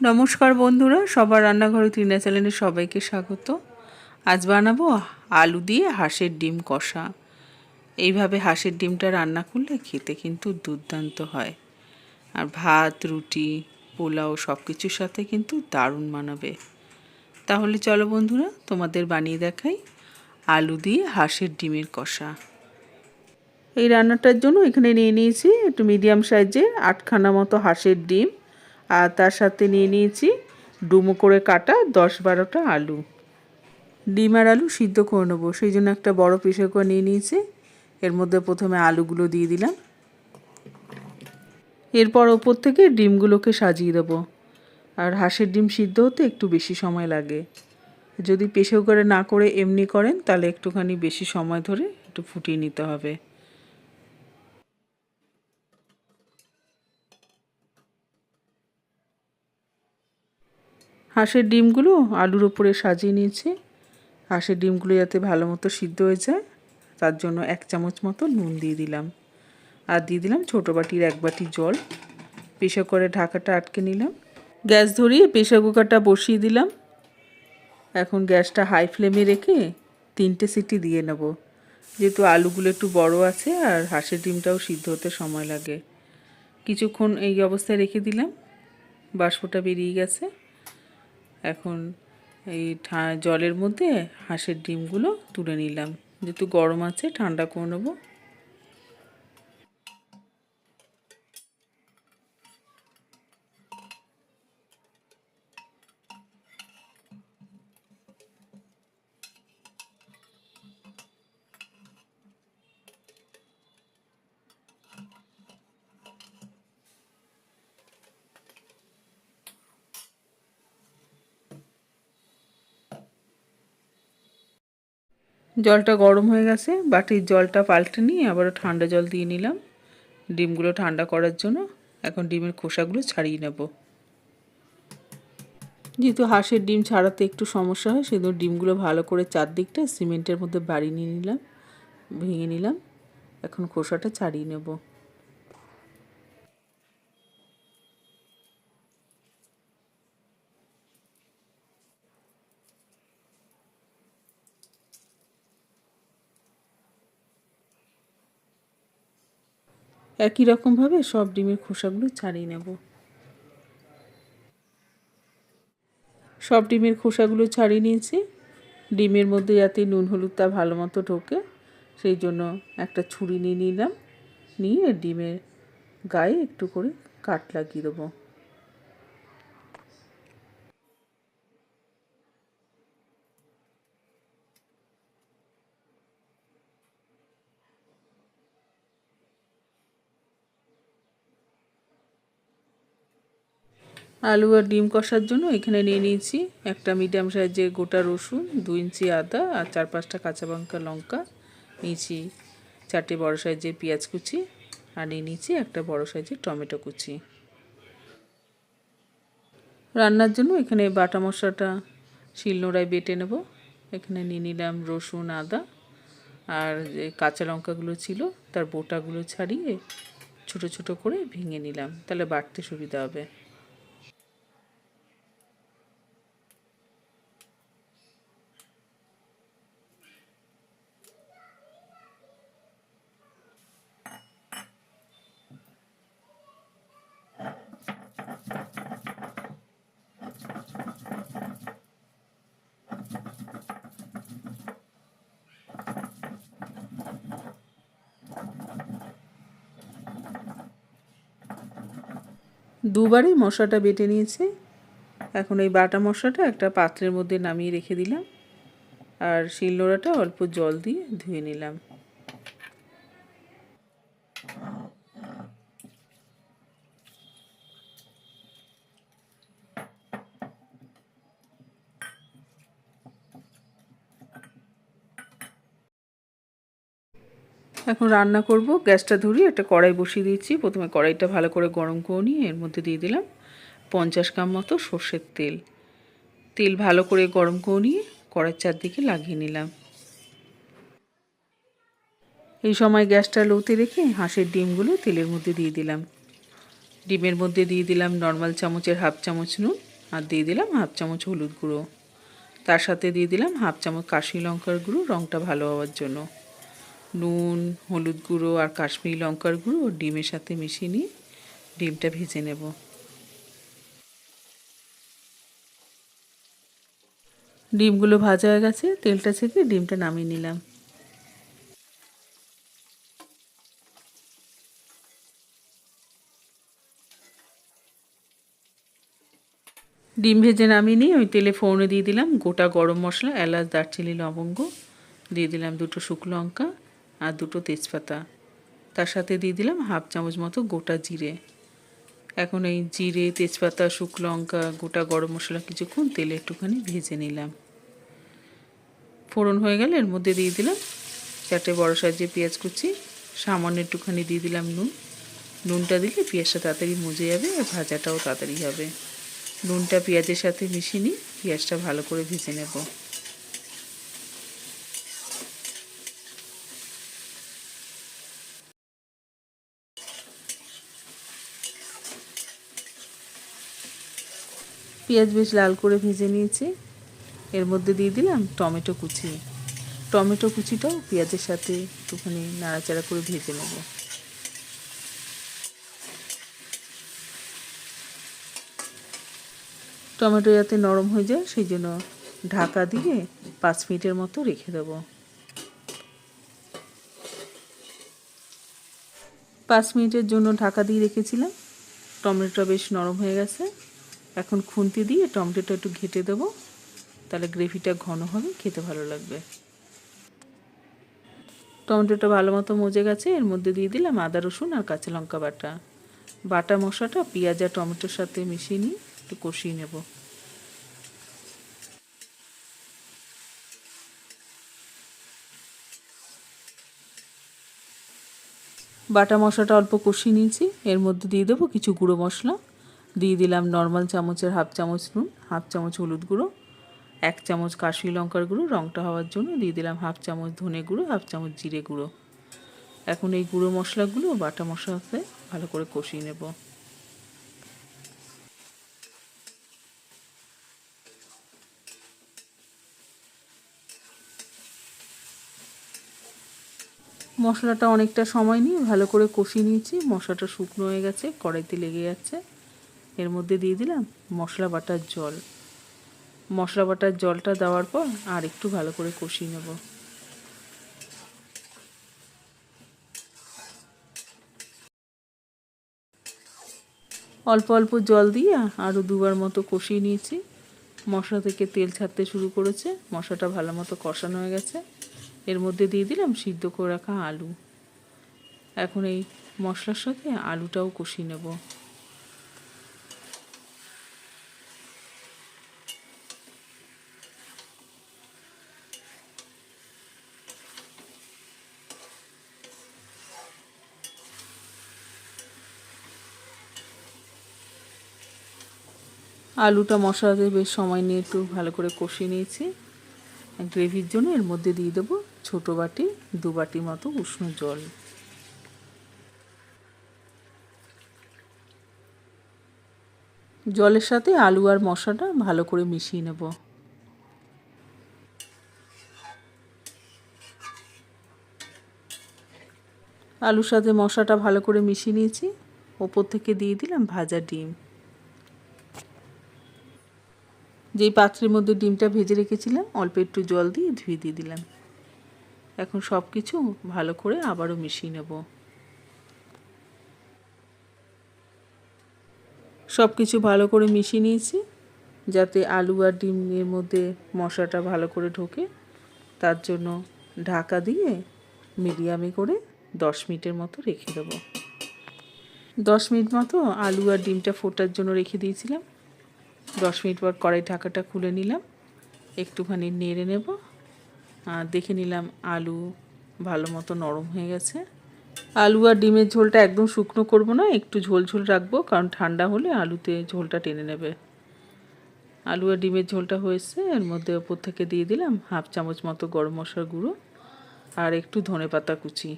নমস্কার বন্ধুরা, সবার রান্নাঘরে টিনা চ্যানেলে সবাইকে স্বাগত। আজ বানাবো আলু দিয়ে হাঁসের ডিম কষা। এইভাবে হাঁসের ডিমটা রান্না করলে খেতে কিন্তু দুর্দান্ত হয়। আর ভাত, রুটি, পোলাও সব কিছুর সাথে কিন্তু দারুণ মানাবে। তাহলে চলো বন্ধুরা, তোমাদের বানিয়ে দেখাই আলু দিয়ে হাঁসের ডিমের কষা। এই রান্নাটার জন্য এখানে নিয়ে নিয়েছি একটু মিডিয়াম সাইজের আটখানা মতো হাঁসের ডিম। আর তার সাথে নিয়ে নিয়েছি ডুমো করে কাটা দশ বারোটা আলু। ডিম আর আলু সিদ্ধ করে নেব। সেই জন্য একটা বড় প্রেশার করে নিয়ে নিয়েছি। এর মধ্যে প্রথমে আলুগুলো দিয়ে দিলাম। এরপর ওপর থেকে ডিমগুলোকে সাজিয়ে দেবো। আর হাঁসের ডিম সিদ্ধ হতে একটু বেশি সময় লাগে। যদি প্রেশার করে না করে এমনি করেন, তাহলে একটুখানি বেশি সময় ধরে একটু ফুটিয়ে নিতে হবে। হাঁসের ডিমগুলো আলুর ওপরে সাজিয়ে নিয়েছি। হাঁসের ডিমগুলো যাতে ভালো মতো সিদ্ধ হয়ে যায়, তার জন্য এক চামচ মতো নুন দিয়ে দিলাম। আর দিয়ে দিলাম ছোটো বাটির এক বাটি জল। প্রেশার করে ঢাকাটা আটকে নিলাম। গ্যাস ধরিয়ে প্রেশার কুকারটা বসিয়ে দিলাম। এখন গ্যাসটা হাই ফ্লেমে রেখে তিনটে সিটি দিয়ে নেব। যেহেতু আলুগুলো একটু বড় আছে আর হাঁসের ডিমটাও সিদ্ধ হতে সময় লাগে। কিছুক্ষণ এই অবস্থায় রেখে দিলাম। বাষ্পটা বেরিয়ে গেছে। এখন এই জলের মধ্যে হাঁসের ডিমগুলো তুলে নিলাম। যেহেতু গরম আছে ঠান্ডা করে নেব। জলটা গরম হয়ে গেছে বাটির জলটা পাল্টে নিয়ে আবারও ঠান্ডা জল দিয়ে নিলাম। ডিমগুলো ঠান্ডা করার জন্য এখন ডিমের খোসাগুলো ছাড়িয়ে নেব। যেহেতু হাঁসের ডিম ছাড়াতে একটু সমস্যা হয়, সেজন্য ডিমগুলো ভালো করে চারদিকটা সিমেন্টের মধ্যে বাড়ি নিয়ে নিলাম, ভেঙে নিলাম। এখন খোসাটা ছাড়িয়ে নেব। একই রকমভাবে সব ডিমের খোসাগুলো ছাড়িয়ে নেব। সব ডিমের খোসাগুলো ছাড়িয়ে নিয়েছি। ডিমের মধ্যে যাতে নুন হলুদটা ভালো মতো ঢোকে, সেই জন্য একটা ছুরি নিয়ে নিলাম। নিয়ে ডিমের গায়ে একটু করে কাট লাগিয়ে দেবো। আলু আর ডিম কষার জন্য এখানে নিয়ে নিয়েছি একটা মিডিয়াম সাইজের গোটা রসুন, দু ইঞ্চি আদা আর চার পাঁচটা কাঁচা লঙ্কা লঙ্কা। নিয়েছি চারটে বড় সাইজের পেঁয়াজ কুচি আর নিয়ে নিয়েছি একটা বড় সাইজের টমেটো কুচি। রান্নার জন্য এখানে বাটা মশলাটা শিলনোড়ায় বেটে নেব। এখানে নিয়ে নিলাম রসুন, আদা আর যে কাঁচা লঙ্কাগুলো ছিল তার বোটাগুলো ছাড়িয়ে ছোট ছোট করে ভেঙে নিলাম। তাহলে বাটতে সুবিধা হবে। দুবারই মশলাটা বেটে নিয়েছি। এখন এই বাটা মশলাটা একটা পাত্রের মধ্যে নামিয়ে রেখে দিলাম। আর শিলনোড়াটা অল্প জল দিয়ে ধুয়ে নিলাম। এখন রান্না করব। গ্যাসটা ধরিয়ে একটা কড়াই বসিয়ে দিয়েছি। প্রথমে কড়াইটা ভালো করে গরম করে নিয়ে এর মধ্যে দিয়ে দিলাম পঞ্চাশ গ্রাম মতো সর্ষের তেল। তেল ভালো করে গরম করে নিয়ে কড়াইয়ের চারদিকে লাগিয়ে নিলাম। এই সময় গ্যাসটা লোতে রেখে হাঁসের ডিমগুলো তেলের মধ্যে দিয়ে দিলাম। ডিমের মধ্যে দিয়ে দিলাম নর্মাল চামচের হাফ চামচ নুন আর দিয়ে দিলাম হাফ চামচ হলুদ গুঁড়ো। তার সাথে দিয়ে দিলাম হাফ চামচ কাশি লঙ্কার গুঁড়ো রঙটা ভালো হওয়ার জন্য। নুন, হলুদ গুঁড়ো আর কাশ্মীরি লঙ্কার গুঁড়ো ডিমের সাথে মিশিয়ে নিয়ে ডিমটা ভেজে নেব। ডিমগুলো ভাজা হয়ে গেছে, তেলটা ছেঁকে ডিমটা নামিয়ে নিলাম। ডিম ভেজে নামিয়ে নিয়ে ওই তেলে ফোড়নে দিয়ে দিলাম গোটা গরম মশলা, এলাচ, দারচিনি, লবঙ্গ, দিয়ে দিলাম দুটো শুকনো লঙ্কা আর দুটো তেজপাতা। তার সাথে দিয়ে দিলাম হাফ চামচ মতো গোটা জিরে। এখন এই জিরে, তেজপাতা, শুকনো লঙ্কা, গোটা গরম মশলা কিছুক্ষণ তেলে একটুখানি ভেজে নিলাম। ফোড়ন হয়ে গেলে এর মধ্যে দিয়ে দিলাম চারটে বড় সাইজে পেঁয়াজ কুচি, সামান্য একটুখানি দিয়ে দিলাম নুন। নুনটা দিলে পেঁয়াজটা তাড়াতাড়ি মজে যাবে আর ভাজাটাও তাড়াতাড়ি হবে। নুনটা পেঁয়াজের সাথে মিশিয়ে নিই পেঁয়াজটা ভালো করে ভেজে নেব। পেঁয়াজ বেশ লাল করে ভেজে নিয়েছি। এর মধ্যে দিয়ে দিলাম টমেটো কুচি। টমেটো কুচিটাও পেঁয়াজের সাথে একটুখানি নাড়াচাড়া করে ভেজে নেব। টমেটো যাতে নরম হয়ে যায়, সেই জন্য ঢাকা দিয়ে পাঁচ মিনিটের মতো রেখে দেবো। পাঁচ মিনিটের জন্য ঢাকা দিয়ে রেখেছিলাম। টমেটোটা বেশ নরম হয়ে গেছে। এখন খুন্তি দিয়ে টমেটোটা একটু ঘেটে দেবো। তাহলে গ্রেভিটা ঘন হবে, খেতে ভালো লাগবে। টমেটোটা ভালো মতো মজে গেছে, এর মধ্যে দিয়ে দিলাম আদা, রসুন আর কাঁচা লঙ্কা বাটা। বাটা মশলাটা পেঁয়াজ আর টমেটোর সাথে মিশিয়ে নিয়ে একটু কষিয়ে নেব। বাটা মশলাটা অল্প কষিয়ে নিয়েছি, এর মধ্যে দিয়ে দেবো কিছু গুঁড়ো মশলা। দিয়ে দিলাম নর্মাল চামচের হাফ চামচ নুন হাফ চামচ হলুদ গুঁড়ো, এক চামচ কাশ্মীর লঙ্কার গুঁড়ো রঙটা হওয়ার জন্য দিয়ে দিলাম হাফ চামচ ধনে গুঁড়ো হাফ চামচ জিরে গুঁড়ো। এখন এই গুঁড়ো মশলাগুলো বাটা মশলাতে ভালো করে কষিয়ে নেব। মশলাটা অনেকটা সময় নিয়ে ভালো করে কষিয়ে নিয়েছি, মশলাটা শুকনো হয়ে গেছে, কড়াইতে লেগে যাচ্ছে এর মধ্যে দিয়ে দিলাম মশলা বাটার জল। মশলা বাটার জলটা দেওয়ার পর আর একটু ভালো করে কষিয়ে নেব। অল্প অল্প জল দিয়ে আরও দুবার মতো কষিয়ে নিয়েছি। মশলা থেকে তেল ছাড়তে শুরু করেছে, মশলাটা ভালো মতো কষানো হয়ে গেছে। এর মধ্যে দিয়ে দিলাম সিদ্ধ করে রাখা আলু। এখন এই মশলার সাথে আলুটাও কষিয়ে নেব। আলুটা মশলাতে বেশ সময় নিয়ে একটু ভালো করে কষিয়ে নিয়েছি। গ্রেভির জন্য এর মধ্যে দিয়ে দেবো ছোটো বাটি, দু বাটি মতো উষ্ণ জল। জলের সাথে আলু আর মশলাটা ভালো করে মিশিয়ে নেব। আলুর সাথে মশলাটা ভালো করে মিশিয়ে নিয়েছি। ওপর থেকে দিয়ে দিলাম ভাজা ডিম। যেই পাত্রের মধ্যে ডিমটা ভেজে রেখেছিলাম, অল্প একটু জল দিয়ে ধুয়ে দিয়ে দিলাম। এখন সব কিছু ভালো করে আবারও মিশিয়ে নেব। সব কিছু ভালো করে মিশিয়ে নিয়েছি, যাতে আলু আর ডিমের মধ্যে মশলাটা ভালো করে ঢোকে। তার জন্য ঢাকা দিয়ে মিডিয়ামে করে দশ মিনিটের মতো রেখে দেবো। দশ মিনিট মতো আলু আর ডিমটা ফোটার জন্য রেখে দিয়েছিলাম। দশ মিনিট পর কড়াই ঢাকাটা খুলে নিলাম। একটুখানি নেড়ে নেব। আর দেখে নিলাম আলু ভালো মতো নরম হয়ে গেছে। আলু আর ডিমের ঝোলটা একদম শুকনো করব না, একটু ঝোল ঝোল রাখব, কারণ ঠান্ডা হলে আলুতে ঝোলটা টেনে নেবে। আলু আর ডিমের ঝোলটা হয়েছে, এর মধ্যে ওপর থেকে দিয়ে দিলাম হাফ চামচ মতো গরম মশলার গুঁড়ো আর একটু ধনে পাতা কুচি।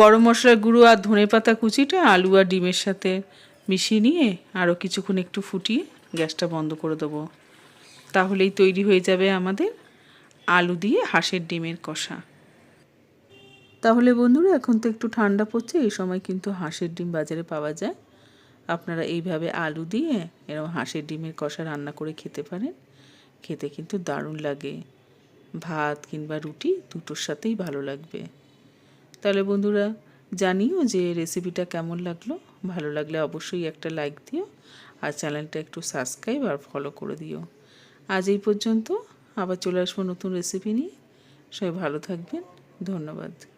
গরম মশলার গুঁড়ো আর ধনে পাতা কুচিটা, আলু আর ডিমের সাথে মিশিয়ে নিয়ে আরও কিছুক্ষণ একটু ফুটিয়ে গ্যাসটা বন্ধ করে দেবো। তাহলেই তৈরি হয়ে যাবে আমাদের আলু দিয়ে হাঁসের ডিমের কষা। তাহলে বন্ধুরা, এখন তো একটু ঠান্ডা পড়ছে, এই সময় কিন্তু হাঁসের ডিম বাজারে পাওয়া যায়। আপনারা এইভাবে আলু দিয়ে এরকম হাঁসের ডিমের কষা রান্না করে খেতে পারেন। খেতে কিন্তু দারুণ লাগে। ভাত কিংবা রুটি দুটোর সাথেই ভালো লাগবে। তাহলে বন্ধুরা জানিও যে রেসিপিটা কেমন লাগল। ভালো লাগলে অবশ্যই একটা লাইক দিও আর চ্যানেলটা একটু সাবস্ক্রাইব আর ফলো করে দিও। আজ এই পর্যন্ত আবার চলে আসব নতুন রেসিপি নিয়ে। সবাই ভালো থাকবেন। ধন্যবাদ।